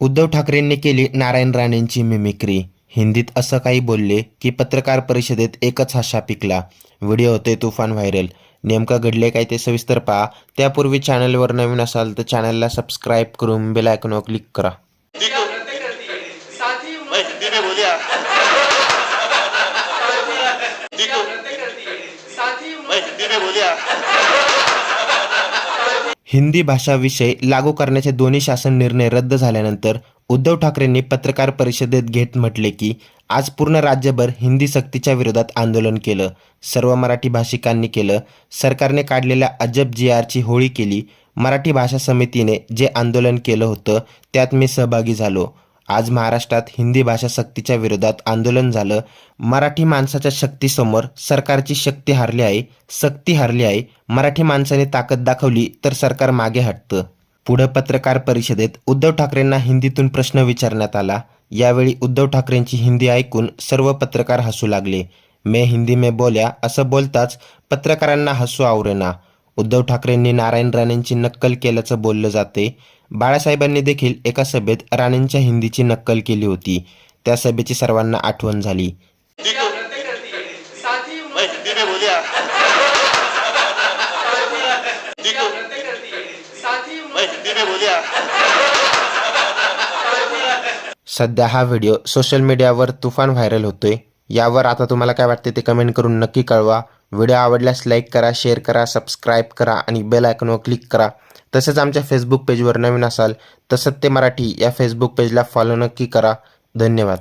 उद्धव ठाकरेंनी केली नारायण राणेंची मिमिक्री हिंदीत असं काही बोलले की पत्रकार परिषदेत एकच हाशा पिकला. व्हिडिओ होते तुफान व्हायरल. नेमकं घडले काय ते सविस्तर पहा. त्यापूर्वी चॅनलवर नवीन असाल तर चॅनलला सबस्क्राईब करून बेल आयकॉनवर क्लिक करा. हिंदी भाषा विषय लागू करण्याचे दोन्ही शासन निर्णय रद्द झाल्यानंतर उद्धव ठाकरेंनी पत्रकार परिषदेत घेत म्हटले की आज पूर्ण राज्यभर हिंदी सक्तीच्या विरोधात आंदोलन केलं. सर्व मराठी भाषिकांनी केलं. सरकारने काढलेल्या अजब जी आरची होळी केली. मराठी भाषा समितीने जे आंदोलन केलं होतं त्यात मी सहभागी झालो. आज महाराष्ट्रात हिंदी भाषा सक्तीच्या विरोधात आंदोलन झालं. मराठी माणसाच्या शक्तीसमोर सरकारची शक्ती हारली आहे सक्ती हारली आहे. मराठी माणसाने ताकद दाखवली तर सरकार मागे हटतं. पुढं पत्रकार परिषदेत उद्धव ठाकरेंना हिंदीतून प्रश्न विचारण्यात आला. यावेळी उद्धव ठाकरेंची हिंदी ऐकून सर्व पत्रकार हसू लागले. मे हिंदी में बोल्या असं बोलताच पत्रकारांना हसू आवरेना. उद्धव ठाकरेंनी नारायण राणेंची नक्कल केल्याचं बोललं जाते. बाळासाहेबांनी देखील एका सभेत राणेंच्या हिंदीची नक्कल केली होती. त्या सभेची सर्वांना आठवण झाली. सध्या हा व्हिडिओ सोशल मीडियावर तुफान व्हायरल होतोय. यावर आता तुम्हाला काय वाटते ते कमेंट करून नक्की कळवा. व्हिडिओ आवडल्यास लाईक करा शेअर करा सबस्क्राईब करा आणि बेल आयकॉनवर क्लिक करा. तसेच आमच्या फेसबुक पेजवर नवीन असाल तर सत्य मराठी या फेसबुक पेजला फॉलो नक्की करा. धन्यवाद.